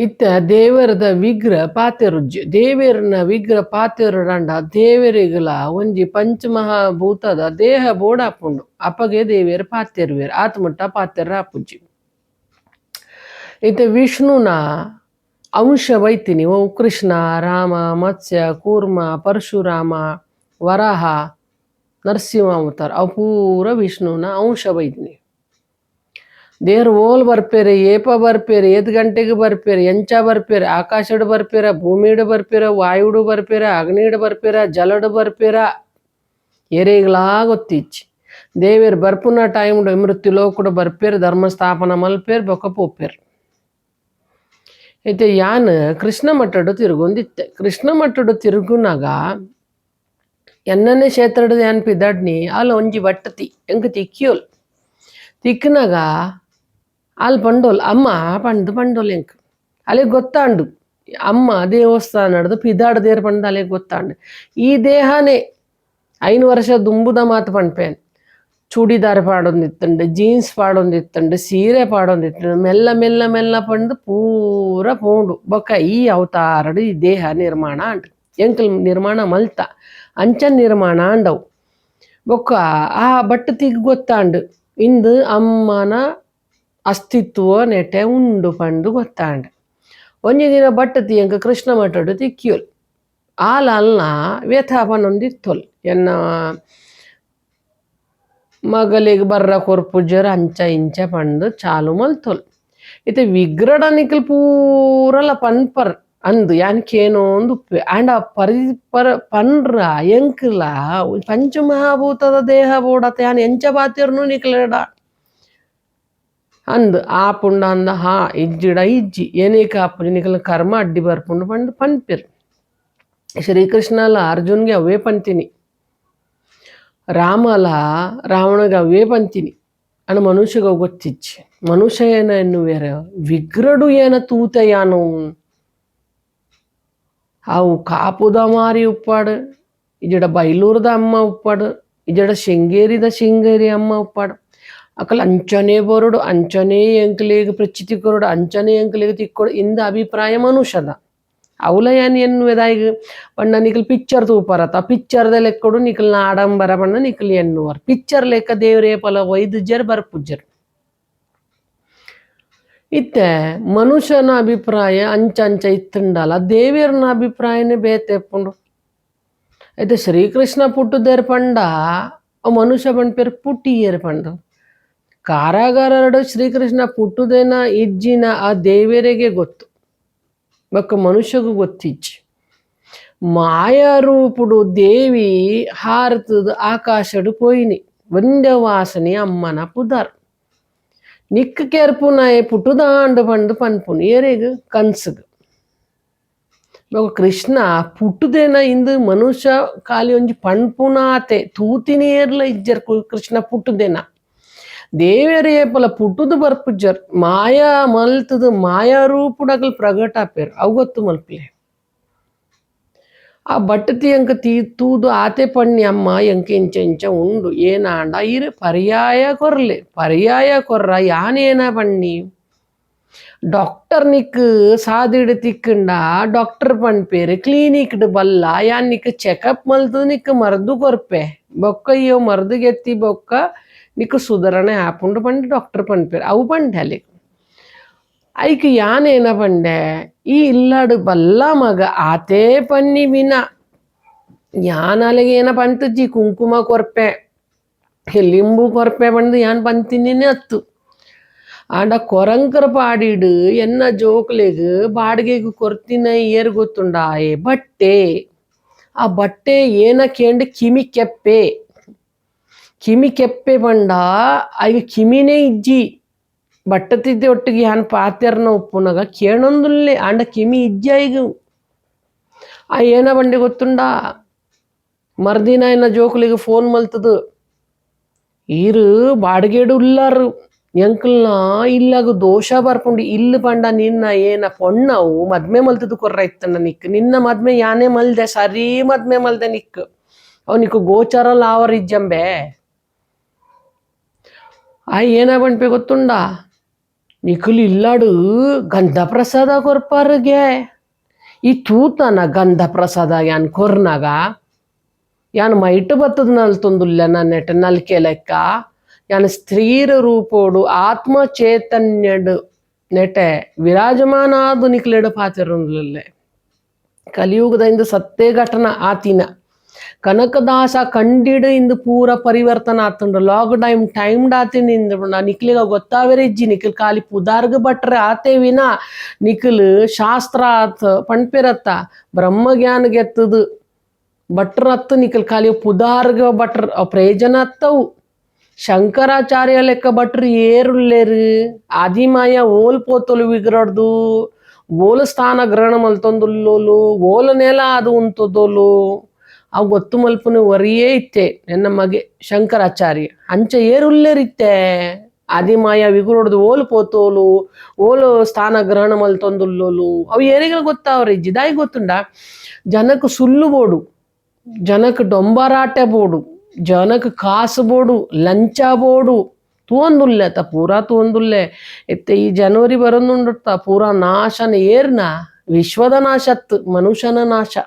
ಇತ್ತ ದೇವರದ ವಿಗ್ರ ಪಾತೆರುಜ್ಜಿ ದೇವೇರನ ವಿಗ್ರಹ ಪಾತೆರುಡಂಡ ದೇವರಿಗಲ ಒಂಜಿ ಪಂಚಮಹಾಭೂತದ ದೇಹ ಬೋಡಾಪುಂಡು ಅಪಗೆ ದೇವೇರು ಪಾತೆರುವೇರು ಆತ್ಮಟ್ಟ ಪಾತೆರ ಆಪುಜ್ಜಿ ಇತ್ತ ವಿಷ್ಣುನ ಅಂಶ ವೈತಿನಿ. ಓ ಕೃಷ್ಣ, ರಾಮ, ಮತ್ಸ್ಯ, ಕೂರ್ಮ, ಪರಶುರಾಮ, ವರಾಹ ನರಸಿಂಹ ಅವತಾರ ಅಪೂರ ಪೂರ ವಿಷ್ಣುನ ಅಂಶ ಬೈತಿನಿ ದೇವ್ರು ಓಲ್ ಬರ್ಪೇರೆ ಏಪ ಬರ್ಪೇರೆ ಏತ್ ಗಂಟೆಗೆ ಬರ್ಪೇರೆ ಎಂಚ ಬರ್ಪೇರೆ ಆಕಾಶಡ್ ಬರ್ಪೇರ ಭೂಮಿಡ್ ಬರ್ಪೇರ ವಾಯುಡು ಬರ್ಪೇರ ಅಗ್ನಿಡ್ ಬರ್ಪೇರ ಜಲಡ್ ಬರ್ಪೇರ ಎರೆಗಳಾ ಗೊತ್ತಿಚ್ಚಿ ದೇವೇರ್ ಬರ್ಪುನ ಟೈಮ್ ಮೃತ್ಯು ಲೋಕುಡು ಬರ್ಪೇರ್ ಧರ್ಮಸ್ಥಾಪನ ಮಲ್ಪೇರ್ ಬೊಕ್ಕ ಪೋಪೇರ್ అయితే ಯಾನ್ ಕೃಷ್ಣ ಮಠಡು ತಿರುಗೊಂದಿತ್ತೆ ಕೃಷ್ಣ ಮಠಡು ತಿರುಗುನಾಗ ಎನ್ನನೆ ಕ್ಷೇತ್ರಡ್ ಯಾನ್ ಪಿದಡ್ನಿ ಅಲ್ಲ ಒಂಜಿ ಬಟ್ಟತಿ ಎಂಕ್ ತಿಕ್ಕಿಯೋಲ್ ತಿಕ್ಕನಾಗ ಅಲ್ಲಿ ಪಂಡೋಲ್ ಅಮ್ಮ ಪಂಡು ಪಂಡೋಲ್ ಎಂಕ್ ಅಲ್ಲಿಗೆ ಗೊತ್ತಾಂಡು ಅಮ್ಮ ದೇವಸ್ಥಾನಡ್ದು ಪಿದಾಡ್ ದೇರ್ ಪಂಡ ಅಲ್ಲಿಗೆ ಗೊತ್ತಾಂಡು ಈ ದೇಹನೇ ಐನು ವರ್ಷ ದುಂಬುದ ಮಾತು ಪಂಡ್ಪೇನ್ ಚೂಡಿದಾರ್ ಪಾಡೊಂದಿತ್ತಂಡು ಜೀನ್ಸ್ ಪಾಡೊಂದಿತ್ತಂಡು ಸೀರೆ ಪಾಡೊಂದಿತ್ತಂಡು ಮೆಲ್ಲ ಮೆಲ್ಲ ಮೆಲ್ಲ ಪಂಡು ಪೂರ ಪೋಂಡು ಬೊಕ್ಕ ಈ ಅವತಾರಡು ಈ ದೇಹ ನಿರ್ಮಾಣ ಅಂಡ್ ಎಂಕಲ್ ನಿರ್ಮಾಣ ಮಲ್ತ ಅಂಚನ್ ನಿರ್ಮಾಣ ಅಂಡವು ಬೊಕ್ಕ ಆ ಬಟ್ಟತಿಗ್ ಗೊತ್ತಾಂಡು ಇಂದು ಅಮ್ಮನ ಅಸ್ತಿತ್ವ ನೆಟೆ ಉಂಡು ಪಂಡು ಗೊತ್ತಾಂಡ. ಒಂಜಿ ದಿನ ಬಟ್ಟತಿ ಎಂಕ ಕೃಷ್ಣ ಮಠಡು ತಿಕ್ಕಿಯೋಲ್. ಆಲ ಅಲ್ನ ವ್ಯಥಾಪನೊಂದಿತ್ತೊಲ್. ಎನ್ನ ಮಗಲಿಗೆ ಬರ್ರ ಕೊರ್ಪುಜರ್ ಅಂಚ ಇಂಚ ಪಂಡು ಚಾಲು ಮಲ್ತೊಲ್. ಇತ್ತೆ ವಿಗ್ರಡ ನಿಖಲ್ ಪೂರಲ ಪನ್ಪರ್ ಅಂದು ಯಾನ್ಕೇನೋ ಒಂದು ಉಪ್ಪೆ. ಆಂಡ ಪರಿ ಪರ ಪನ್ರ ಎಂಕ್ಲ ಪಂಚಮಹಾಭೂತದ ದೇಹ ಬೋಡತ ಯಾನ್ ಎಂಚ ಬಾತಿರ್ನು ನಿಕ್ಲೆಡ ಅಂದ್ ಪುಂಡ ಅಂದ, ಹಾ, ಇಜ್ಜಿಡ, ಇಜ್ಜಿ. ಏನೇಕ ಆಪುಜಿ ನಿಕಲ್ ಕರ್ಮ, ಅಡ್ಡಿ ಬರ್ಪುಂಡು ಪಂಡು ಪನ್ಪಿರ್. ಶ್ರೀಕೃಷ್ಣಲ ಅರ್ಜುನ್ಗೆ ಅವೇ ಪಂತೀನಿ. ರಾಮಲ ರಾವಣಗೆ ಅವೇ ಪಂತೀನಿ. ಅನ್ನ ಮನುಷ್ಯಗ ಗೊತ್ತಿಚ್ಚಿ. ಮನುಷ್ಯ ಏನ ಎನ್ನುವೇರ? ವಿಗ್ರಡು ಏನ ತೂತಯಾನು ಅವು ಕಾಪುದ ಮಾರಿ ಉಪ್ಪಾಡು ಇಜಡ ಬೈಲೂರದ ಅಮ್ಮ ಉಪ್ಪಾಡು ಇಜಡ ಶೃಂಗೇರಿದ ಶೃಂಗೇರಿ ಅಮ್ಮ ಉಪ್ಪಾಡು. ಅಕಲ್ ಅಂಚನೆ ಬರೋಡು ಅಂಚನೆ ಎಂಕ್ಲೆಗ್ ಪ್ರಚಿತಿ ಕೊರೋಡು ಅಂಚನೆ ಎಂಕ್ಲೆಗ್ ತಿಕ್ಕೊಡು ಇಂದ ಅಭಿಪ್ರಾಯ ಮನುಷ್ಯದ ಅವಲ ಏನ್ ಎನ್ನುವುದಾಗಿ ಪಂಡ ನಿಕಲ್ ಪಿಕ್ಚರ್ ತೂಪರತ ಪಿಕ್ಚರ್ದ ಲೆಕ್ಕಡು ನಿಕಲ್ನ ಆಡಂಬರ ಪಂಡ ನಿಕಲ್ ಎನ್ನುವರು ಪಿಕ್ಚರ್ ಲೆಕ್ಕ ದೇವ್ರೇ ಪಲ ಒಯ್ದು ಜರ್ ಬರ್ಪುಜ್ಜರ್ ಇತ್ತೆ ಮನುಷ್ಯನ ಅಭಿಪ್ರಾಯ ಅಂಚ ಅಂಚ ಇತ್ತಂಡಲ್ಲ ದೇವಿಯರ್ನ ಅಭಿಪ್ರಾಯನೇ ಬೇತೆಪ್ಪುಂಡು అయితే ಶ್ರೀಕೃಷ್ಣ పుట్టుదేరు పండ ఆ మనుష్య పని పేరు పుట్టి ఏరు పండు ಕಾರಾಗಾರಡು ಶ್ರೀಕೃಷ್ಣ ಪುಟ್ಟುದೇನ ಇಜ್ಜಿನ ಆ ದೇವರಿಗೆ ಗೊತ್ತು. ಬಕ್ಕ ಮನುಷ್ಯಗೂ ಗೊತ್ತಿಜ್ಜಿ. ಮಾಯಾರೂಪುಡು ದೇವಿ ಹಾರತದ ಆಕಾಶಡು ಪೋಯಿನಿ ಒಂದೇ ವಾಸನೆ ಅಮ್ಮನ ಪುದಾರ್. ನಿಕ್ಕ ಕೆರ್ಪುನಾಯ ಪುಟ್ಟುದಾಂಡು ಬಂದು ಪನ್ಪುನ್ ಏರಿಗ ಕನ್ಸಗ್. ಕೃಷ್ಣ ಪುಟ್ಟುದೇನ ಇಂದು ಮನುಷ್ಯ ಖಾಲಿ ಒಂಜಿ ಪಣ್ಪುನಾತೆ ತೂತಿನೇರ್ಲ ಇಜ್ಜರ್ ಕೃಷ್ಣ ಪುಟ್ಟುದೇನಾ. ದೇವರ ಏಪಲ ಪುಟ್ಟುದು ಬರ್ಪುಜ್ಜರ್ ಮಾಯಾ ಮಲ್ತದು ಮಾಯಾ ರೂಪುಡಗಲ್ ಪ್ರಗಟ ಆಪೇರ್ ಅವು ಗೊತ್ತು ಮಲ್ಪಲೆ ಆ ಬಟ್ಟತಿ ಎಂಕ ತೀ ತೂದು ಆತೆ ಪಣ್ಣಿ ಅಮ್ಮ ಎಂಕ ಇಂಚ ಇಂಚ ಉಂಡು ಏನಾಂಡ ಇರು ಪರ್ಯಾಯ ಕೊರ್ಲೆ ಪರ್ಯಾಯ ಕೊರ್ರ ಯಾನೇನ ಪಣ್ಣಿ ಡಾಕ್ಟರ್ ನಿಕ್ ಸಾದಿಡ್ ತಿಕ್ಕಂಡ ಡಾಕ್ಟರ್ ಪಣ್ ಪೇರು ಕ್ಲಿನಿಕ್ ಬಲ್ಲ ಯಾನ್ ನಿಕ್ ಚೆಕಪ್ ಮಲ್ತು ನಿಕ್ ಮರ್ದು ಕೊರ್ಪೆ ಬೊಕ್ಕ ಅಯ್ಯೋ ಮರ್ದು ಗೆತ್ತಿ ಬೊಕ್ಕ ನಿಕ್ ಸುಧಾರಣೆ ಆಪುಂಡು ಪಂಡ್ ಡಾಕ್ಟರ್ ಪಣ್ ಪೇರು ಅವು ಪಂಡ್ ಅಲ್ಲಿ ಐಕ್ ಯಾನೇನ ಪಂಡೆ ಈ ಇಲ್ಲಾಡು ಬಲ್ಲ ಮಗ ಆತೇ ಪನ್ನಿ ವಿನ ಯಾನ್ ಅಲೆಗೆ ಏನ ಪಂತಜ್ಜಿ ಕುಂಕುಮ ಕೊರ್ಪೆ ಲಿಂಬು ಕೊರ್ಪೆ ಪಂದು ಯಾನ್ ಪಂತಿನಿನೇ ಅತ್ತು ಆಂಡ ಕೊರಂಕರ ಪಾಡಿಡು ಎನ್ನ ಜೋಕ್ಲೆಗ್ ಬಾಡಿಗೆಗ್ ಕೊರ್ತಿನ ಏರ್ ಗೊತ್ತುಂಡಾಯೆ ಬಟ್ಟೆ ಆ ಬಟ್ಟೆ ಏನ ಕೇಂಡ್ ಕಿಮಿ ಕೆಪ್ಪೆ ಕಿಮಿ ಕೆಪ್ಪೆ ಪಂಡ ಐಗ ಕಿಮಿನೇ ಇಜ್ಜಿ. ಬಟ್ಟತಿದ್ದೆ ಒಟ್ಟಿಗೆ ಯಾನ್ ಪಾತ್ಯರ್ನ ಉಪ್ಪುನಾಗ ಕೇಳೊಂದುಲ್ಲೆ ಆಂಡ ಕಿಮಿ ಇಜ್ಜ ಈಗ. ಆ ಏನ ಬಂಡೆ ಗೊತ್ತುಂಡ? ಮರ್ದಿನ ಏನ ಜೋಕುಲಿಗೆ ಫೋನ್ ಮಲ್ತದು. ಈರು ಬಾಡಿಗೆಡು ಉಲ್ಲಾರು ಎಂಕಲ್ನ, ಇಲ್ಲಾಗ ದೋಷ ಬರ್ಕೊಂಡು ಇಲ್ಲಿ ಬಂಡ ನಿನ್ನ ಏನ ಪೊಣ್ಣವು ಮದ್ಮೆ ಮಲ್ತದು ಕೊರ್ರ ಇತ್ತಣ್ಣ ನಿಕ್ ನಿನ್ನ ಮದ್ಮೆ ಯಾನೇ ಮಲ್ದೆ, ಸರಿ ಮದ್ಮೆ ಮಲ್ದೆ ನಿಕ್ ಗೋಚರ ಲಾವರ್ ಏನ ಬಂಡ್ಪೆ ಗೊತ್ತುಂಡ? ನಿಖುಲ್ ಇಲ್ಲಾಡು ಗಂಧ ಪ್ರಸಾದ ಕೊರ್ಪಾರಿಗೆ. ಈ ತೂತನ ಗಂಧ ಪ್ರಸಾದ ಯಾನ್ ಕೊರ್ನಾಗ, ಯಾನ್ ಮೈಟ್ ಬತ್ತದ ನಲ್ತೊಂದುಲ್ಲ ನೆಟ ನಲ್ಕೆ ಲೆಕ್ಕ. ಯಾನ್ ಸ್ತ್ರೀರ ರೂಪೋಡು ಆತ್ಮ ಚೈತನ್ಯಡು ನೆಟೆ ವಿರಾಜಮಾನ ಆದು ಪಾತಿರೊಂದುಲ್ಲೆ ಕಲಿಯುಗದ ಇಂದು ಸತ್ತೇ ಘಟನ ಆತಿನ. ಕನಕದಾಸ ಕಂಡಿಡ ಇಂದು ಪೂರ ಪರಿವರ್ತನ ಟೈಮ್ ಡಾತಿನ ಇಂದು ನಿಕ್ಲಿಗ ಗೊತ್ತಾವರೆ ಇಜ್ಜಿ, ನಿಖಿಲ್ ಖಾಲಿ ಪುದಾರ್ಗ ಭಟ್ರೆ ಆತೆ ವಿನ. ನಿಖಿಲ್ ಶಾಸ್ತ್ರ ಆತ್, ಪಣ್ಪಿರತ್ತ, ಬ್ರಹ್ಮಜ್ಞಾನ ಗೆತ್ತದು. ಭಟ್ರ ಹತ್ತು ನಿಖಿಲ್ ಖಾಲಿ ಪುದಾರ್ಗ ಭಟ್ರ, ಅವ್ ಪ್ರಯೋಜನ ಅತ್ತವು. ಶಂಕರಾಚಾರ್ಯ ಲೆಕ್ಕ ಭಟ್ರು ಏರುಲ್ಲೇರು. ಆದಿಮಾಯ ಓಲ್ ಪೋತಲು ವಿಗ್ರಡ್ದು. ಓಲ ಸ್ಥಾನ ಗ್ರಹಣ ಮಲ್ತೊಂದುಲ್ಲೋಲು. ಓಲ ನೆಲ ಅದು ಉಂತದೋಲು. ಅವು ಗೊತ್ತು ಮಲ್ಪುನ ಒರಿಯೇ ಇತ್ತೆ, ನನ್ನ ಮಗೆ ಶಂಕರಾಚಾರ್ಯ. ಅಂಚ ಏರುಲ್ಲೇರಿತ್ತೆ? ಆದಿಮಾಯ ವಿಗುರೊಡ್ದು ಓಲು ಪೋತೋಲು, ಓಲು ಸ್ಥಾನ ಗ್ರಹಣ ಮಲ್ತೊಂದುಲ್ಲೋಲು. ಅವು ಏರಿಗಳು ಗೊತ್ತಾವ್ರಿ, ಜಿದಾಯಿ ಗೊತ್ತುಂಡ? ಜನಕ್ಕೆ ಸುಲ್ಲು ಬೋಡು ಜನಕ್ಕೆ ಡೊಂಬರಾಟೆ ಬೋಡು ಜನಕ್ಕೆ ಕಾಸು ಬೋಡು, ಲಂಚ ಬೋಡು. ತೂಂದುಲ್ಲೆ ತ ಪೂರಾ ತೂಂದುಲ್ಲೆ ಎತ್ತೆ ಈ ಜನವರಿ ಬರೋದುಂಡುತ್ತ ಪೂರಾ ನಾಶನ ಏರ್ನ? ವಿಶ್ವದ ನಾಶತ್, ಮನುಷ್ಯನ ನಾಶ.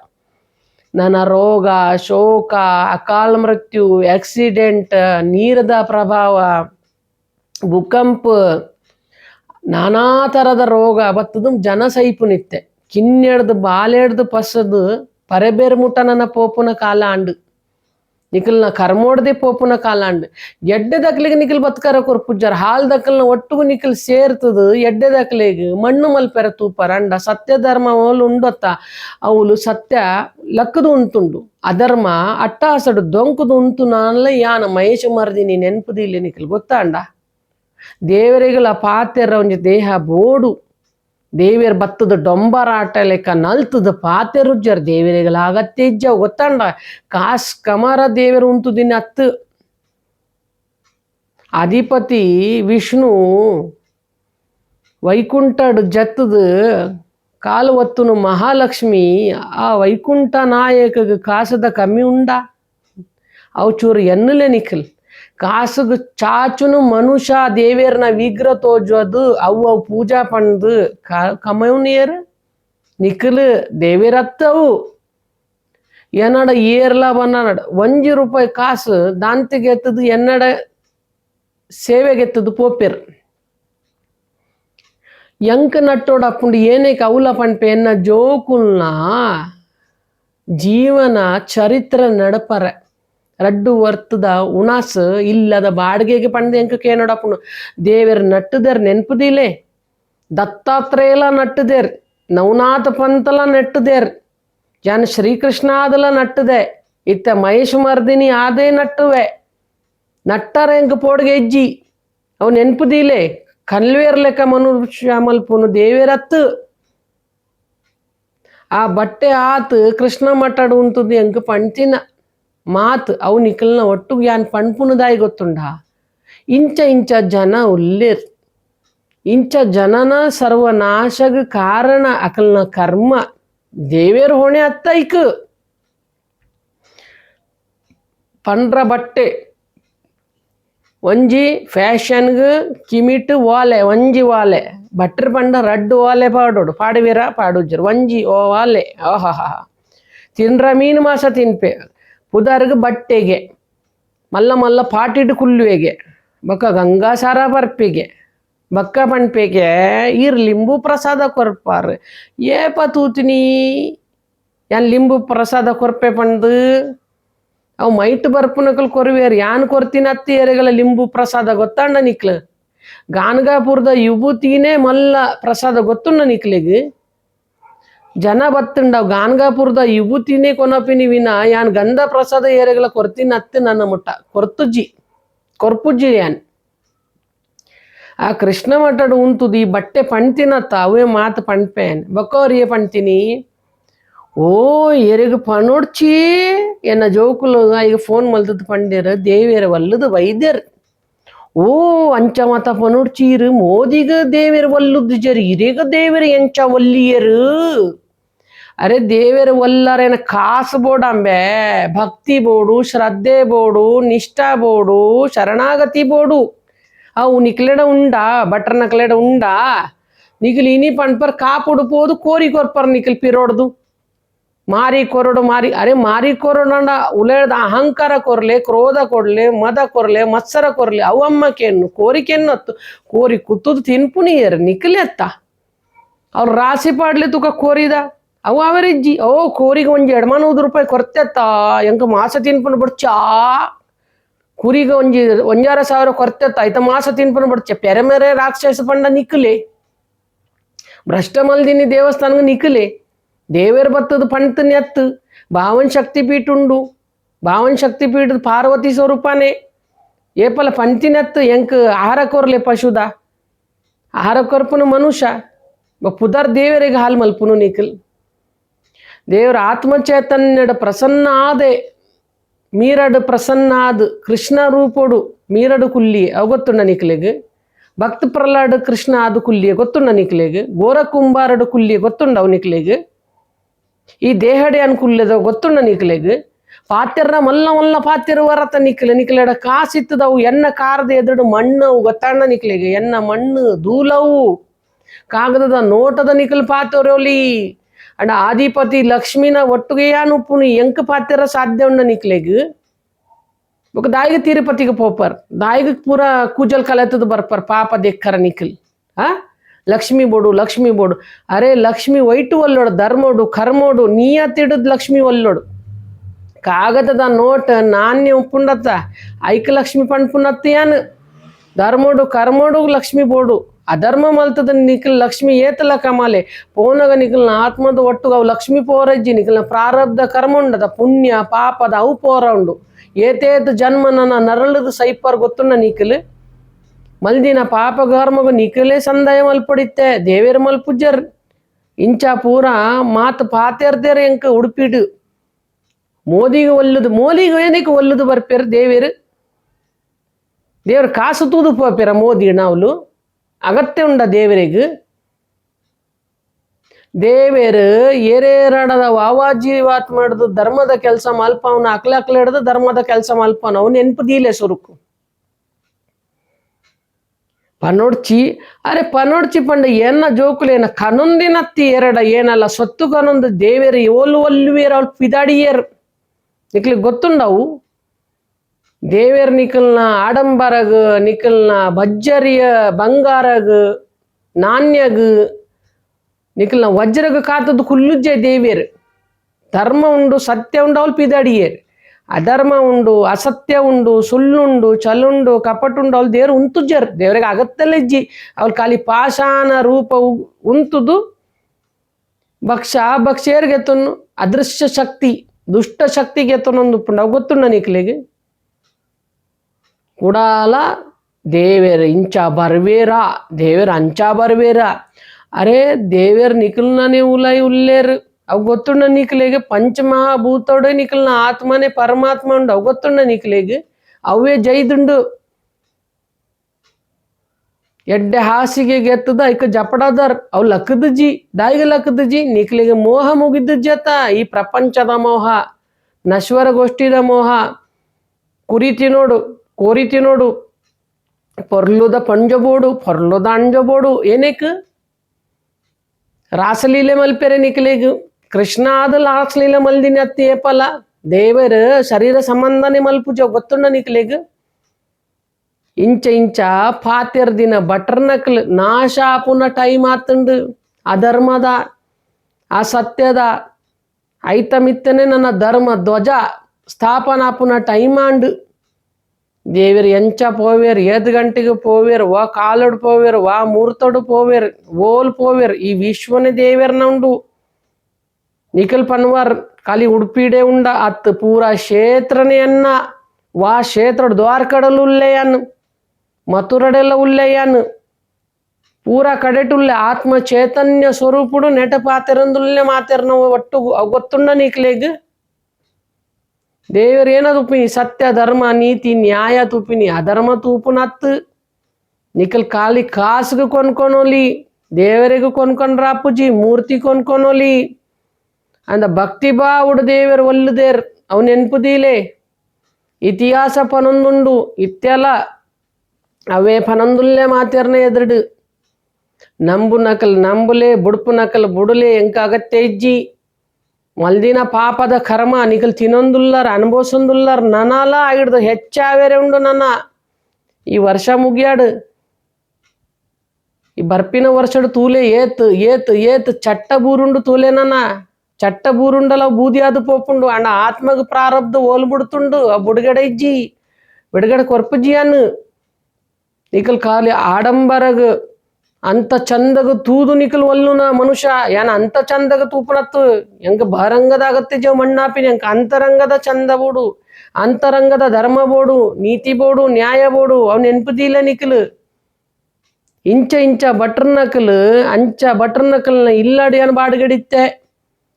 ನನ್ನ ರೋಗ, ಶೋಕ, ಅಕಾಲ ಮೃತ್ಯು ಆಕ್ಸಿಡೆಂಟ್ ನೀರದ ಪ್ರಭಾವ, ಭೂಕಂಪ, ನಾನಾ ಥರದ ರೋಗ, ಬತ್ತದು ಜನ ಸೈಪು ನಿತ್ತೆ ಕಿನ್ನೆಡ್ದು, ಬಾಲೆಡ್ದು ಪಸದು ಪರೆಬೇರ್ ಮುಟ್ಟನನ ಪೋಪುನ ಕಾಲ ಅಂಡು ನಿಖಲ್ನ ಕರ್ಮೋಡ್ದೆ ಪೋಪುನ ಕಾಲ ಅಂಡು ಎಡ್ಡೆ ದಕ್ಲಿಗೆ ನಿಖಿಲ್ ಕೊರ್ ಕೊರ್ಪುಜ್ಜಾರ. ಹಾಲ್ ದಕ್ಕಲ್ನ ಒಟ್ಟುಗು ನಿಖಿಲ್ ಸೇರ್ತದ ಎಡ್ಡೆ ದಕ್ಲೆಗ್ ಮಣ್ಣು ಮಲ್ಪೆರ ತೂಪರ ಅಂಡ ಸತ್ಯ ಧರ್ಮ ಉಂಡೊತ್ತ. ಅವಳು ಸತ್ಯ ಲಕ್ಕದು ಉಂತುಂಡು. ಅಧರ್ಮ ಅಟ್ಟಾಸಡು ದೊಂಕದು ಉಂತು ನಾನಲ್ಲ ಯಾನ ಮಹೇಶ ಮರದಿನಿ ನೆನಪುದಿಲ್ಲ ನಿಖಿಲ್ ಗೊತ್ತಾಂಡ? ದೇವರಿಗಳ ಪಾತ್ಯರ ಒಂಜಿ ದೇಹ ಬೋಡು. ದೇವಿಯರ್ ಬತ್ತದ ಡೊಂಬರಾಟ ಲೆಕ್ಕ ನಲ್ತದ ಪಾತೆರುಜ್ಜರ್ ದೇವರಿಗಳ ಅಗತ್ಯ ಗೊತ್ತಂಡ? ಕಾಸ್ ಕಮರ ದೇವರು ಉಂಟು ದಿನ ಹತ್ತು. ಅಧಿಪತಿ ವಿಷ್ಣು ವೈಕುಂಠಡ್ ಜತ್ತದ ಕಾಲು ಒತ್ತುನು ಮಹಾಲಕ್ಷ್ಮಿ, ಆ ವೈಕುಂಠ ನಾಯಕಗ ಕಾಸದ ಕಮ್ಮಿ ಉಂಡ? ಅವು ಚೂರು ಎನ್ನಲೆ ನಿಖಿಲ್. ಕಾಸುಗ್ ಚಾಚುನು ಮನುಷ್ಯ ದೇವೇರ್ನ ವಿಗ್ರಹ ತೋಜೋದು ಅವು ಅವು ಪೂಜಾ ಪಣ್ದು ಕಮೌನಿಯರ್, ನಿಖಿಲ್ ದೇವೇರತ್ತವು ಎನ್ನಡ ಏರ್ಲ ಬನ್ನಡ ಒಂಜಿ ರೂಪಾಯಿ ಕಾಸು ದಾಂತಿಗೆ ಎತ್ತದು, ಎನ್ನಡ ಸೇವೆಗೆ ಎತ್ತದು ಪೋಪೆರ್ ಎಂಕ ನಟ್ಟೋಡ ಅಪ್ಪುಂಡು ಏನೇಕ ಕೌಲ ಪಂಪೆ ಎನ್ನ ಜೋಕುಲ್ನ ಜೀವನ ಚರಿತ್ರ ನಡಪರ. ರಡ್ಡು ವರ್ತದ ಉಣಾಸ್ ಇಲ್ಲದ ಬಾಡಿಗೆಗೆ ಪಂದೆ ಅಂಕಕ್ಕೆ ಕೇನೋಡಪ್ಪುಂಡು ದೇವರ ನಟ್ಟುದರ್ ನೆನ್ಪುದಿಲೆ ದತ್ತಾತ್ರೇಯಲ ನಟ್ಟುದೇರ್ ನವನಾಥ ಪಂತಲ ನೆಟ್ಟುದೇರ್ ಜನ ಶ್ರೀಕೃಷ್ಣಾದಲ ನಟ್ಟುದೆ, ಇತ್ತ ಮಹೇಶ್ ಮರ್ದಿನಿ ಆದೇ ನಟ್ಟುವೆ. ನಟ್ಟರ ಎಂಕ ಪೋಡ್ಗೆ ಹೆಜ್ಜಿ, ಅವು ನೆನ್ಪುದಿಲೆ ಕಲ್ವೇರ್ ಲೆಕ್ಕ ಮನುಷ್ಯ ಮಲ್ಪುನು ದೇವೇರತ್ತು ಆ ಬಟ್ಟೆ ಆತ ಕೃಷ್ಣ ಮಟ್ಟಡು ಉಂತುದು ಎಂಕ ಪಂಚಿನ ಮಾತ್ ಅವು ನಿಖಲ್ನ ಒಟ್ಟು ಯಾನ್ ಪಣ್ಪುನದಾಯಿ ಗೊತ್ತುಂಡ? ಇಂಚ ಇಂಚ ಜನ ಉಲ್ಲೇರ್. ಇಂಚ ಜನನ ಸರ್ವನಾಶಗ ಕಾರಣ ಅಕಲ್ನ ಕರ್ಮ. ದೇವೇರ್ ಹೊಣೆ ಅತ್ತೈಕ್ ಪಂಡ್ರ ಬಟ್ಟೆ. ಒಂಜಿ ಫ್ಯಾಷನ್ಗ ಕಿಮಿಟ್ ಓಲೆ ಒಂಜಿ ಓಲೆ ಬಟ್ರ್ ಪಂಡ ರಡ್ಡು ಓಲೆ ಪಾಡೋಡು. ಪಾಡುವಿರ ಪಾಡುಜ್ಜರು. ಒಂಜಿ ಓ ಓಲೆ ಓಹಾ ತಿನ್ರ ಮೀನು ಮಾಸ ತಿನ್ಪೆ. ಪುದರ್ಗ್ ಬಟ್ಟೆಗೆ, ಮಲ್ಲ ಮಲ್ಲ ಪಾಟಿಡ್ ಕುಲ್ಲುವೆಗೆ, ಬೊಕ್ಕ ಗಂಗಾಸಾರ ಬರ್ಪಿಗೆ, ಬಕ್ಕ ಪಣ್ಪೆಗೆ ಈರ್ ಲಿಂಬು ಪ್ರಸಾದ ಕೊರ್ಪಾರ್. ಏಪ ತೂತಿನಿ, ಯಾನ್ ಲಿಂಬು ಪ್ರಸಾದ ಕೊರ್ಪೆ ಪಂದು. ಅವು ಮೈಟ್ ಬರ್ಪುನಕಲ್ ಕೊರ್ವೇರ್, ಯಾನ್ ಕೊರ್ತಿನ ಅತ್ತಿ ಎರೆಗಳ ಲಿಂಬು ಪ್ರಸಾದ ಗೊತ್ತಾಂಡ ನಿಕ್ಲ. ಗಾನ್ಗಾಪುರದ ಯುಬುತಿನೇ ಮಲ್ಲ ಪ್ರಸಾದ ಗೊತ್ತುಂಡ ನಿಕ್ಲಿಗ್. ಜನ ಬತ್ತಂಡವ್. ಗಾನ್ಗಾಪುರದ ಯುಬುತಿನೇ ಕೊನಪಿನಿ ವಿನ, ಯಾನ್ ಗಂಧ ಪ್ರಸಾದ ಏರೆಗಳ ಕೊರ್ತಿನ ಅತ್ತೆ ನನ್ನ ಮುಟ್ಟ. ಕೊರ್ತುಜ್ಜಿ, ಕೊರ್ಪುಜ್ಜಿ ಯಾನ್. ಆ ಕೃಷ್ಣ ಮಠಡು ಉಂತುದಿ, ಬಟ್ಟೆ ಪಣ್ತಿನತ್ತ ಅವೇ ಮಾತು ಪಣ್ಪೇನ್. ಬಕ್ಕವ್ರು ಏ ಪಣ್ತೀನಿ, ಓ ಎರಿಗೆ ಪನೋಡ್ಚಿ ಎನ್ನ ಜೋಕುಲು ಈಗ ಫೋನ್ ಮಲ್ತದ ಪಂಡ್ಯರ, ದೇವಿಯರ ವಲ್ಲದ ವೈದ್ಯರ್. ಓ ಅಂಚ ಮತ ಪನೋಡ್ಚೀರು ಮೋದಿಗ ದೇವಿಯರ ವಲ್ಲುದು ಜರಿ, ಇರೇಗ ದೇವಿರ ಎಂಚ ಒಲ್ಲಿಯರು ಅರೆ ದೇವರ ಒಲ್ಲರೇನ ಕಾಸು ಬೋಡಂಬೆ ಭಕ್ತಿ ಬೋಡು ಶ್ರದ್ಧೆ ಬೋಡು ನಿಷ್ಠಾ ಬೋಡು ಶರಣಾಗತಿ ಬೋಡು ಅವು ನಿಕ್ಲೆಡ ಉಂಡಾ ಬಟ್ರ ನಕ್ಲೆಡ ಉಂಡಾ. ನಿಖಿಲ್ ಇನಿ ಪಂಡ್ಪರ್ ಕಾಪುಡು ಪೋದು ಕೋರಿ ಕೊರ್ಪರ್ ನಿಖಿಲ್ ಪಿರೋಡ್ದು. ಮಾರಿ ಕೊರಡು, ಮಾರಿ, ಅರೆ ಮಾರಿ ಕೊರಡ ಉಲೇದ ಅಹಂಕಾರ ಕೊರ್ಲೆ, ಕ್ರೋಧ ಕೊಡ್ಲೆ ಮದ ಕೊರ್ಲೆ, ಮತ್ಸರ ಕೊರ್ಲೆ ಅವಮ್ಮಕೇನು ಕೆನ್ನು, ಕೋರಿ ಕುತ್ತುದು ತಿನ್ಪುನಿಯರ್ ನಿಕ್ಲೆತ್ತ ಅವ್ರು ರಾಸಿ ಪಾಡ್ಲಿ ತುಕ ಕೋರಿದ. ಅವು ಅವರಿಜ್ಜಿ ಓ, ಕೂರಿಗೆ ಒಂಜಿ ಎಡಮಾನೂದು ರೂಪಾಯಿ ಕೊರ್ತೆತ್ತ ಎಂಕ ಮಾಸ ತಿನ್ಪುನ ಬಡ್ಚಾ ಕೂರಿಗೆ ಒಂಜಿ ಒಂಜಾರ ಸಾವಿರ ಕೊರ್ತೆತ್ತ ಐತ ಮಾಸ ತಿನ್ಪುನ ಬಡ್ಚ ಪೆರೆ ಮೇರೆ ರಾಕ್ಷಸ ಪಂಡ ನಿಕ್ಕಲೆ ಭ್ರಷ್ಟ ಮಲ್ದಿನಿ ನಿಕ್ಕಲೆ ದೇವೇರ್ ಬತ್ತದ ಪಂತನ ಎತ್ತು ಭಾವನ್ ಶಕ್ತಿ ಉಂಡು. ಭಾವನ್ ಶಕ್ತಿ ಪೀಠದ ಪಾರ್ವತಿ ಸ್ವರೂಪನೇ. ಏಪಲ ಪಂತಿನೆತ್ತು ಎಂಕ್ ಆಹಾರ ಕೊರ್ಲೆ ಪಶುದ? ಆಹಾರ ಕೊರ್ಪುನು ಮನುಷ್ಯ. ಪುದರ್ ದೇವರಿಗೆ ಹಾಲು ಮಲ್ಪುನು ನಿಖಿಲ್ ದೇವರ ಆತ್ಮಚೈತನ್ಯಡ ಪ್ರಸನ್ನ ಆದೆ ಮೀರಡು ಪ್ರಸನ್ನ ಕೃಷ್ಣ ರೂಪೋಡು, ಮೀರಡು ಕುಲ್ಲಿ, ಅವು ಗೊತ್ತುಂಡ ನಿಕ್ಲೆಗ್? ಭಕ್ತ ಪ್ರಹ್ಲಾಡ್ ಕೃಷ್ಣ ಆದ ಕುಲ್ಲಿಯ ಗೊತ್ತುಂಡ ನಿಕ್ಲೆಗ್? ಗೋರ ಕುಂಬಾರಡು ಕುಲ್ಲಿಯ ಗೊತ್ತುಂಡ ಅವ್ ಈ ದೇಹಡೆ ಅನ್ಕುಲ್ಲದ ಗೊತ್ತುಂಡ ನಿಕ್ಲೆಗ್? ಪಾತ್ಯರ ಮಲ್ಲ ಮಲ್ಲ ಪಾತ್ಯರ ವರತ ನಿಕ್ಲೆ, ನಿಕ್ಲೆಡ ಕಾಸಿತ್ತದವು, ಎನ್ನ ಕಾರದ ಎದುರು ಮಣ್ಣು ಗೊತ್ತಣ್ಣ ನಿಕ್ಲೆಗೆ? ಎನ್ನ ಮಣ್ಣು, ಧೂಲವು, ಕಾಗದದ ನೋಟದ ನಿಕ್ಲು ಪಾತೋರೋಲಿ ಅಂಡ ಆದಿಪತಿ ಲಕ್ಷ್ಮಿನ ಒಟ್ಟುಗೆಯಾನು ಪುಣಿ ಎಂಕ ಪಾತ್ಯರ ಸಾಧ್ಯ ಉಂಡ ನಿಕ್ಲೆಗ್ ఒక దాయిగ తిరుపతికి పోపర్ దాయిగ పూర కూజల్ కలెత్తదు బర్పర్ పాప దెక్కర నిఖిల్ ఆ ಲಕ್ಷ್ಮಿ ಬೋಡು ಲಕ್ಷ್ಮಿ ಬೋಡು ಅರೆ ಲಕ್ಷ್ಮಿ ವೈಟು ಒಲ್ಲೋಡು ಧರ್ಮೋಡು ಕರ್ಮೋಡು ನೀಯತ್ತಿಡದ್ ಲಕ್ಷ್ಮಿ ಒಲ್ಲೋಡು ಕಾಗದದ ನೋಟ್ ನಾಣ್ಯ ಉಪ್ಪುಂಡತ್ತ ಐಕ ಲಕ್ಷ್ಮಿ ಪಂಡ್ಪುನತ್ತಿಯಾನ್ ಧರ್ಮೋಡು ಕರ್ಮೋಡು ಲಕ್ಷ್ಮಿ ಬೋಡು ಅಧರ್ಮ ಮಲ್ತದ ನಿಖಿಲ್ ಲಕ್ಷ್ಮಿ ಏತಲ ಕಮಾಲೆ. ಪೋನಗ ನಿಖಿಲ್ನ ಆತ್ಮದ ಒಟ್ಟುಗ ಲಕ್ಷ್ಮಿ ಪೋರಜ್ಜಿ ನಿಖಿಲ್ನ ಪ್ರಾರಬ್ಧ ಕರ್ಮ ಉಂಡದ ಪುಣ್ಯ ಪಾಪದ ಅವು ಪೋರ ಉಂಡು. ಏತೇತ ಜನ್ಮ ನನ್ನ ನರಳದ ಸೈಪರ್ ಗೊತ್ತುಂಡ ನಿಖಿಲ್? ಮಲ್ದಿನ ಪಾಪ ಕರ್ಮಗ ನಿಖಿಲೇ ಸಂದಾಯ ಮಲ್ಪಡಿತ್ತೆ, ದೇವೇರ್ ಮಲ್ಪುಜ್ಜರ್. ಇಂಚ ಪೂರ ಮಾತ ಪಾತೇರ್ದೇರ ಎಂಕ ಉಡುಪಿಡು. ಮೋದಿಗೆ ಒಲ್ಲದು ಮೋದಿಗೆ ಏನಕ್ಕೆ ಒಲ್ಲದು ಬರ್ಪೇರು ದೇವೇರು? ದೇವ್ರ ಕಾಸು ತೂದು ಪೋಪೇರ ಮೋದಿ ನಾವ್ಲು. ಉಂಡ ದೇವರಿಗೆ ದೇವೇರು ಏರೇರಾಡದ ವಾವಾಜೀವಾತ್ ಮಾಡ್ದು ಧರ್ಮದ ಕೆಲಸ ಮಲ್ಪ ಅವನ ಅಕ್ಲ ಅಕ್ಲ ಹಿಡ್ದು ಧರ್ಮದ ಕೆಲಸ ಮಲ್ಪನ ಅವ್ನು ನೆನ್ಪು ದೀಲೆ ಸುರುಕು. ಪನೋಡ್ಚಿ, ಅರೆ ಪನೋಡ್ಚಿ ಪಂಡ ಏನ ಜೋಕುಲೇನ ಕನೊಂದಿನತ್ತಿ ಎರಡ ಏನಲ್ಲ, ಸೊತ್ತು ಕನೊಂದು ದೇವೇರು ಓಲು ಒಲ್ಲುವೇರ ಅವ್ಳು ಪಿದಾಡಿಯರ್. ನಿಕ್ಲಿಗೆ ಗೊತ್ತುಂಡವು? ದೇವೇರ್ ನಿಖಲ್ನ ಆಡಂಬರಗ್, ನಿಖಲ್ನ ಭಜ್ಜರಿಯ ಬಂಗಾರಗ್, ನಾಣ್ಯಗ್, ನಿಖಲ್ನ ವಜ್ರಗ ಕಾತದ ಕುಲ್ಲುಜ್ಜೆ ದೇವೇರ್. ಧರ್ಮ ಉಂಡು, ಸತ್ಯ ಉಂಡು, ಅವ್ಲು ಪಿದಾಡಿಯೇರ್. ಅಧರ್ಮ ಉಂಡು, ಅಸತ್ಯ ಉಂಡು, ಸುಳ್ಳುಂಡು, ಚಲುಂಡು ಕಪಟುಂಡು ಅವ್ಲು ದೇವ್ರು ಉಂತುಜ್ಜರ್. ದೇವ್ರಿಗೆ ಅಗತ್ತಲ್ಲ ಇಜ್ಜಿ. ಅವ್ಳು ಖಾಲಿ ಪಾಷಾಣ ರೂಪ ಉಂತುದು. ಭಕ್ಷ ಭಕ್ಷೇರ್ ಗೆತ್ತನು ಅದೃಶ್ಯ ಶಕ್ತಿ, ದುಷ್ಟ ಶಕ್ತಿ ಗೆತ್ತನೊಂದು ಉಪ್ಪುಂಡು ಅವು ಗೊತ್ತುಂಡ ನಿಕ್ಲಿಗೆ ಕುಡಾಲ ದೇವೇರ ಇಂಚ ಬರ್ವೇರ ದೇವೇರ ಅಂಚ ಬರ್ವೇರ. ಅರೆ ದೇವೇರ್ ನಿಖಲ್ನೇ ಉಲೈ ಉಲ್ಲೇರ್, ಅವು ಗೊತ್ತುಂಡ ನಿಖಲೆಗೆ ಪಂಚಮಹಾಭೂತೋಡೆ ನಿಖಲ್ನ ಆತ್ಮನೇ ಪರಮಾತ್ಮ ಉಂಡು, ಅವು ಗೊತ್ತುಂಡ ನಿಖಲೆಗೆ. ಅವೇ ಜೈದುಂಡು. ಎಡ್ಡೆ ಹಾಸಿಗೆ ಗೆತ್ತದ ಐಕ ಜಪಡದರ್, ಅವು ಲಕ್ಕದ ಜಿ, ದಾಯಿಗೆ ಲಕ್ಕದ ಜಿ, ನಿಖಲಿಗೆ ಮೋಹ ಮುಗಿದ ಜತ, ಈ ಪ್ರಪಂಚದ ಮೋಹ ನಶ್ವರ ಗೋಷ್ಠಿದ ಮೋಹ. ಕುರಿತಿ ತಿನ್ನೋಡು ಕೋರಿ ತಿನ್ನೋಡು ಪೊರ್ಲುದ ಪಂಜಬೋಡು, ಪೊರ್ಲುದ ಅಂಜಬೋಡು. ಏನಕ್ಕೆ ರಾಸಲೀಲೆ ಮಲ್ಪೆರೆ ನಿಖಲಿಗೆ ಕೃಷ್ಣ ಆದ ರಾಸಲೀಲೆ ಮಲ್ದಿನ ದೇವರ ಶರೀರ ಸಂಬಂಧನೆ ಮಲ್ಪುಜ, ಗೊತ್ತುಂಡ ನಿಖಲಿಗೆ ಇಂಚ ಇಂಚ ಪಾತ್ಯರ್ ದಿನ ಬಟರ್ ನಕ್ಲ್ ನಾಶ ಆಪುನ ಟೈಮ್ ಆತಂಡು ಅಧರ್ಮದ ಅಸತ್ಯದ ಐತಮಿತ್ತನೆ ನನ್ನ ಧರ್ಮ ಧ್ವಜ ಸ್ಥಾಪನಾಪುನ ಟೈಮ್ ಆಂಡು ದೇವಿರು ಎಂಚ ಪೋವೇರು ಏದ್ ಗಂಟೆಗೆ ಪೋವೇರು ವಾ ಕಾಲಡ್ ಪೋವೇರು ವಾ ಮೂರ್ತೋಡು ಪೋವೇರು ಓಲ್ ಪೋವೇರು ಈ ವಿಶ್ವನೇ ದೇವೇರು ನಂಡು ನಿಖಿಲ್ ಪನ್ವಾರ್ ಖಾಲಿ ಉಡುಪಿಡೆ ಉಂಡ ಅತ್ ಪೂರ ಕ್ಷೇತ್ರನೆಯನ್ನ ವಾ ಕ್ಷೇತ್ರ ದ್ವಾರ್ಕಡಲು ಉಲ್ಲೆಯನ್ ಮಥುರಡೆಲ್ಲ ಉಲ್ಲೆಯನ್ ಪೂರ ಕಡೆಟುಲ್ಲೆ ಆತ್ಮ ಚೈತನ್ಯ ಸ್ವರೂಪಡು ನೆಟ ಪಾತೆರಂದುಲ್ಲೆ ಮಾತೆರ್ನ ಒಟ್ಟು ಗೊತ್ತುಂಡ ನಿಖಿಲೆಗೆ ದೇವರು ಏನ ತುಪ್ಪಿನಿ? ಸತ್ಯ, ಧರ್ಮ, ನೀತಿ, ನ್ಯಾಯ ತುಪ್ಪಿನಿ. ಅಧರ್ಮ ತೂಪುನತ್ ನಿಖಲ್ ಖಾಲಿ ಕಾಸುಗೆ ಕೊನ್ಕೊನೋಲಿ ದೇವರಿಗೂ ಕೊನ್ಕೊಂಡ್ರ ಅಪ್ಪುಜಿ, ಮೂರ್ತಿ ಕೊನ್ಕೊನೋಲಿ ಅಂದ ಭಕ್ತಿ ಬಾವುಡು ದೇವರು ಒಲ್ಲುದೇರ್, ಅವು ನೆನ್ಪುದೀಲೆ. ಇತಿಹಾಸ ಪನೊಂದುಂಡು ಇತ್ಯಲ ಅವೇ ಪನೊಂದುಲ್ಲೇ ಮಾತೇರ್ನ ಎದುರುಡು. ನಂಬು ನಕಲ್ ನಂಬುಲೆ, ಬುಡುಪು ನಕಲ್ ಬುಡುಲೆ ಎಂಕ ಅಗತ್ಯ ಇಜ್ಜಿ. ಮಲ್ದಿನ ಪಾಪದ ಕರ್ಮ, ನಿಗಲ್ ತಿನ್ನೊಂದುಲ್ಲರ್, ಅನುಭವಿಸೊಂದುಲ್ಲರ್, ನನಲ ಆಗಿಡ್ದು ಹೆಚ್ಚಾವೇರೆ ಉಂಡು ನನ್ನ. ಈ ವರ್ಷ ಮುಗಿಯಾಡು. ಈ ಬರ್ಪಿನ ವರ್ಷಡು ತೂಲೆ ಏತ್ ಏತ್ ಏತ್ ಚಟ್ಟ ಬೂರುಂಡು ತೂಲೆ ನನ್ನ. ಚಟ್ಟ ಬೂರುಂಡಲ ಬೂದಿ ಅದು ಪೋಪುಂಡು ಅಣ್ಣ ಆತ್ಮಗ ಪ್ರಾರಬ್ಧ ಓಲ್ ಬಿಡ್ತುಂಡು ಆ ಬುಡುಗಡೆ ಇಜ್ಜಿ. ಬಿಡುಗಡೆ ಕೊರ್ಪುಜ್ಜಿ ಅನ್ನು ನಿಕಲ್ ಖಾಲಿ ಆಡಂಬರಗ ಅಂತ ಚಂದಗ ತೂದು ನಿಕಲ್ ಒಲ್ಲುನ ಮನುಷ್ಯ ಯಾನ ಅಂತ ಚಂದಗ ತೂಪನತ್ತು ಎಂಕ ಬಹರಂಗದ ಅಗತ್ಯ ಜೀವ ಮಣ್ಣಾಪಿನ ಎಂಕ ಅಂತರಂಗದ ಚಂದ ಬೋಡು ಅಂತರಂಗದ ಧರ್ಮ ಬೋಡು ನೀತಿ ಬೋಡು ನ್ಯಾಯ ಬೋಡು ಅವ್ನ ನೆನ್ಪದಿಲ್ಲ ನಿಕಲ್ ಇಂಚ ಇಂಚ ಬಟ್ರ್ ನಕಲ್ ಅಂಚ ಬಟ್ರ್ ನಕಲ್ನ ಇಲ್ಲಡಿ ಅನ್ ಬಾಡ್ಗಡಿತ್ತೆ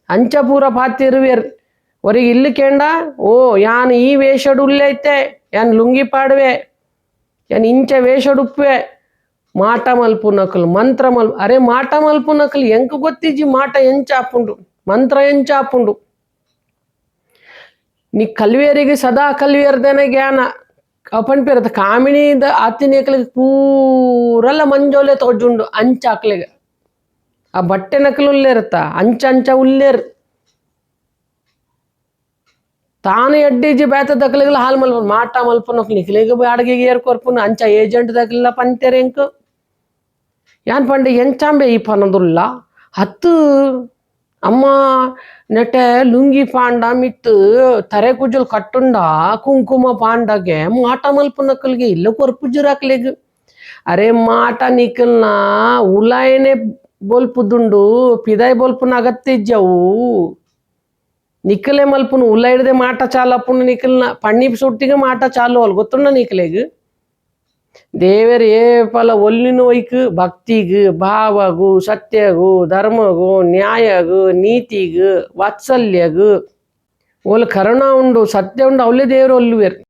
ಅಂಚ ಪೂರ ಪಾತಿರುವೇರ್ ಹೊರಗೆ ಇಲ್ಲಿ ಕೇಂಡ ಓ ಯಾನ್ ಈ ವೇಷಡು ಉಲ್ಲೈತೆ ಯಾನ್ ಲುಂಗಿ ಪಾಡುವೆ ಯಾನ್ ಇಂಚ ವೇಷಡುಪ್ಪೆ ಮಾಟ ಮಲ್ಪು ನಕಲ್ ಮಂತ್ರ ಮಲ್ ಅರೆ ಮಾಟ ನಕಲ್ ಎಂಕ ಗೊತ್ತಿಜ್ಜಿ ಮಾಟ ಎಂಚ ಆಪುಂಡು ಮಂತ್ರ ಎಂಚಾಪುಂಡು. ನೀ ಕಲ್ವಿಯರಿಗೆ ಸದಾ ಕಲ್ವಿಯರ್ದೇನೆ ಜ್ಞಾನ ಅಪನ್ಪಿರತ್ತ ಕಾಮಿಣಿದ ಆತಿನೇಕಲಿಗೆ ಪೂರಲ್ಲ ಮಂಜೋಲೆ ತೋಜುಂಡು ಅಂಚ ಹಾಕ್ಲಿಗೆ ಆ ಬಟ್ಟೆ ನಕಲು ಉಲ್ಲೇ ಇರುತ್ತ ಅಂಚ ಅಂಚ ಉಲ್ಲೇರ್. ತಾನು ಎಡ್ಡಿಜಿ ಬೇತ ದಕ್ಲಿಗಲ ಹಾಲ್ ಮಲ್ಪ ಮಾಟ ಮಲ್ಪ ನಕ್ ನಿಕ್ಲಿಗೆ ಬಾಡಿಗೆಗೆ ಏರ್ ಕೊರ್ಪುನ ಅಂಚ ಏಜೆಂಟ್ ದಕ್ಕಲಿಲ್ಲ ಪಂತೇರೆ ಎಂಕ್. ಯಾನ್ ಪಂಡೆ ಎಂಚಾಂಬೆ ಈ ಪನದುಲ್ಲ ಹತ್ತು ಅಮ್ಮ ನೆಟೆ ಲುಂಗಿ ಪಾಂಡ ಮಿತ್ತು ತರೆ ಕುಜಲ್ ಕಟ್ಟುಂಡ ಕುಂಕುಮ ಪಾಂಡಗೆ ಮಾಟ ಮಲ್ಪ ನಕಲ್ಗೆ ಇಲ್ಲ ಕೊರ್ಪುಜುರಾಕ್ಲೆಗ್ ಅರೆ ಮಾಟ ನಿಕಲ್ನ ಉಲಾಯನೆ ಬೋಲ್ಪುದುಂಡು ಪಿದಾಯ್ ಬೋಲ್ಪುನ ಅಗತ್ಯ ಇಜ್ಜವು ನಿಕ್ಕಲೆ ಮಲ್ಪುನು ಉಲ್ಲ ಹಿಡ್ದೆ ಮಾಟ ಚಾಲಪ್ಪುನು ನಿಖಲ್ನ ಪಣ್ಣಿ ಸುಟ್ಟಿಗೆ ಮಾಟ ಚಾಲು ಅಲ್ ಗೊತ್ತುಂಡ ನಿಖಲೆಗ್ ದೇವರ ಏ ಫಲ ಒಲ್ಲಿನ ಒಯ್ಕ್ ಭಕ್ತಿಗು, ಭಾವಗು, ಸತ್ಯಗು, ಧರ್ಮಗು, ನ್ಯಾಯಗು, ನೀತಿಗು, ವಾತ್ಸಲ್ಯಗು. ಒಲ್ ಕರುಣ ಉಂಡು, ಸತ್ಯ ಉಂಡು, ಅವಲೇ ದೇವರು ಒಲ್ಲುವೆರ್.